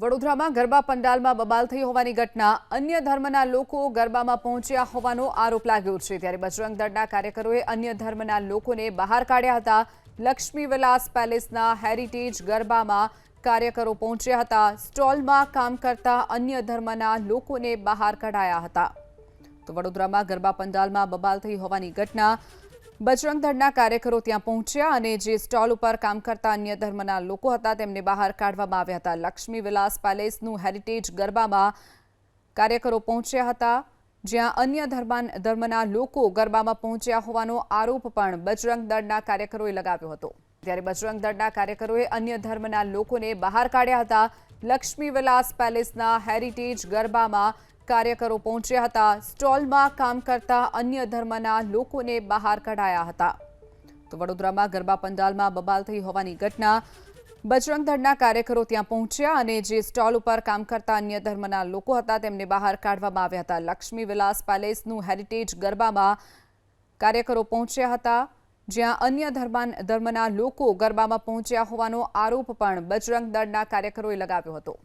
વડોદરામાં ગરબા પંડાલમાં બબાલ થઈ હોવાની ઘટના. અન્ય ધર્મના લોકો ગરબામાં પહોંચ્યા હોવાનો આરોપ લાગ્યો છે. ત્યારે બજરંગ દળના કાર્યકરોએ અન્ય ધર્મના લોકોને બહાર કાઢ્યા હતા. લક્ષ્મી વિલાસ પેલેસના હેરિટેજ ગરબામાં કાર્યકરો પહોંચ્યા હતા. સ્ટોલમાં કામ કરતા અન્ય ધર્મના લોકોને બહાર કઢાયા હતા. તો વડોદરામાં ગરબા પંડાલમાં બબાલ થઈ હોવાની ઘટના. બજરંગ દળના કાર્યકરો ત્યાં પહોંચ્યા અને જે સ્ટોલ ઉપર કામ કરતા અન્ય ધર્મના લોકો હતા, તેમને બહાર કાઢવામાં આવ્યા હતા. લક્ષ્મી વિલાસ પેલેસનું હેરિટેજ ગરબામાં કાર્યકરો પહોંચ્યા હતા, જ્યાં અન્ય ધર્મના લોકો ગરબામાં પહોંચ્યા હોવાનો આરોપ પણ બજરંગ દળના કાર્યકરોએ લગાવ્યો હતો. ત્યારે બજરંગ દળના કાર્યકરોએ અન્ય ધર્મના લોકોને બહાર કાઢ્યા હતા. લક્ષ્મી વિલાસ પેલેસના હેરિટેજ ગરબામાં કાર્યકરો પહોંચ્યા હતા. સ્ટોલમાં કામ કરતા અન્ય ધર્મના લોકોને બહાર કઢાયા હતા. તો વડોદરામાં ગરબા પંડાલમાં બબાલ થઈ હોવાની ઘટના. બજરંગ દળના કાર્યકરો ત્યાં પહોંચ્યા અને જે સ્ટોલ ઉપર કામ કરતા અન્ય ધર્મના લોકો હતા તેમને બહાર કાઢવામાં આવ્યા હતા. લક્ષ્મી વિલાસ પેલેસનું હેરિટેજ ગરબામાં કાર્યકરો પહોંચ્યા હતા. જ્યાં અન્ય ધર્માન- લોકો ગરબામાં પહોંચ્યા હોવાનો આરોપ પણ બજરંગ દળના કાર્યકરોએ લગાવ્યો હતો.